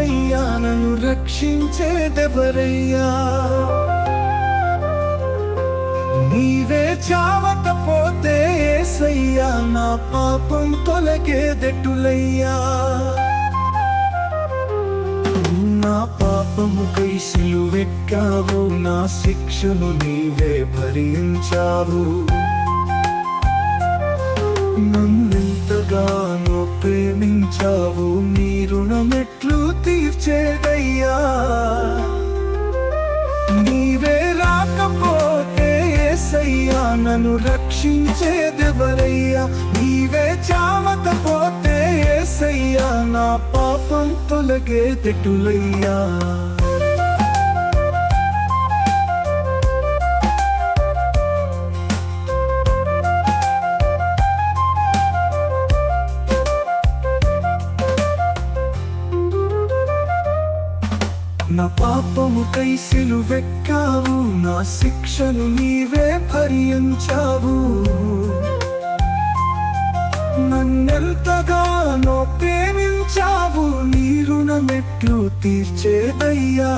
నన్ను రక్షించేదెవరయ్యా నీవే చావకపోతే ఏసయ్యా నా పాపం తొలగేదెట్టులయ్యా నా పాపముకై సిలువెక్కావు నా శిక్షను నీవే భరించావు. నన్ను నన్ను రక్షించేదెవరయ్యా నీవే చావకపోతే ఏసయ్యా నా పాపం తొలగే తొలగేదెటులయ్యా నా పాపముకై సిలువెక్కావు నా శిక్షను నీవే భరించావు నన్నెంతగానో ప్రేమించావు నీ రుణమెట్లు తీర్చేదయ్యా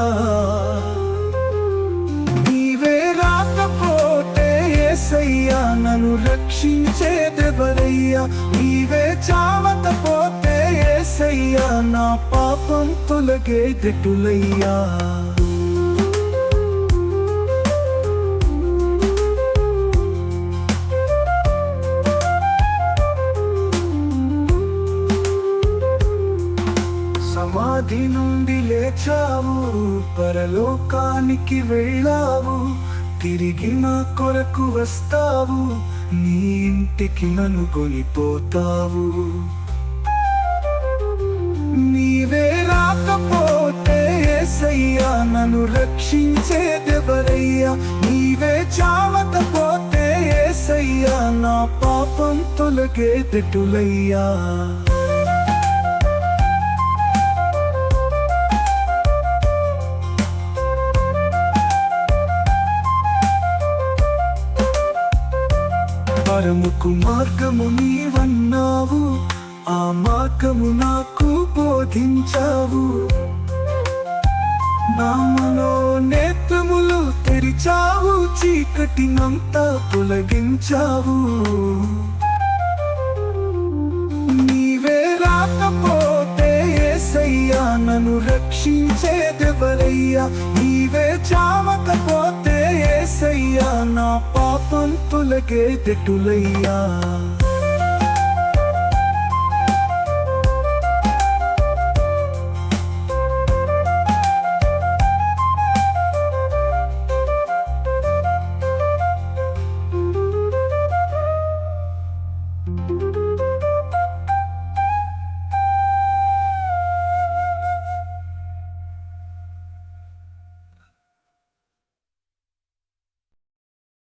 నీవే రాకపోతే ఏసయ్యా నన్ను రక్షించేదెవరయ్యా నీవే చావకపోతే ఏసయ్యా నా పాపం తొలగేదెటులయ్యా వ్యాధి నుండి లేచావు పరలోకానికి వెళ్ళావు. తిరిగి నా కొరకు వస్తావు నీ ఇంటికి నన్ను కొనిపోతావు. నీవే రాకపోతే ఏసయ్యా నన్ను రక్షించేదెవరయ్యా నీవే చావకపోతే ఏసయ్యా నా పాపం తొలగేదెటులయ్యా పరముకు మార్గము నీవన్నావు ఆ మార్గము నాకు బోధించావు. నా మనో నేత్రములు తెరిచావు చీకటినంతా తొలగించావు. నీవే రాకపోతే ఏసయ్యా నన్ను రక్షించేదెవరయ్యా? నీవే చావ ఏసయ్యా నా పాపం తొలగేదెటులయ్యా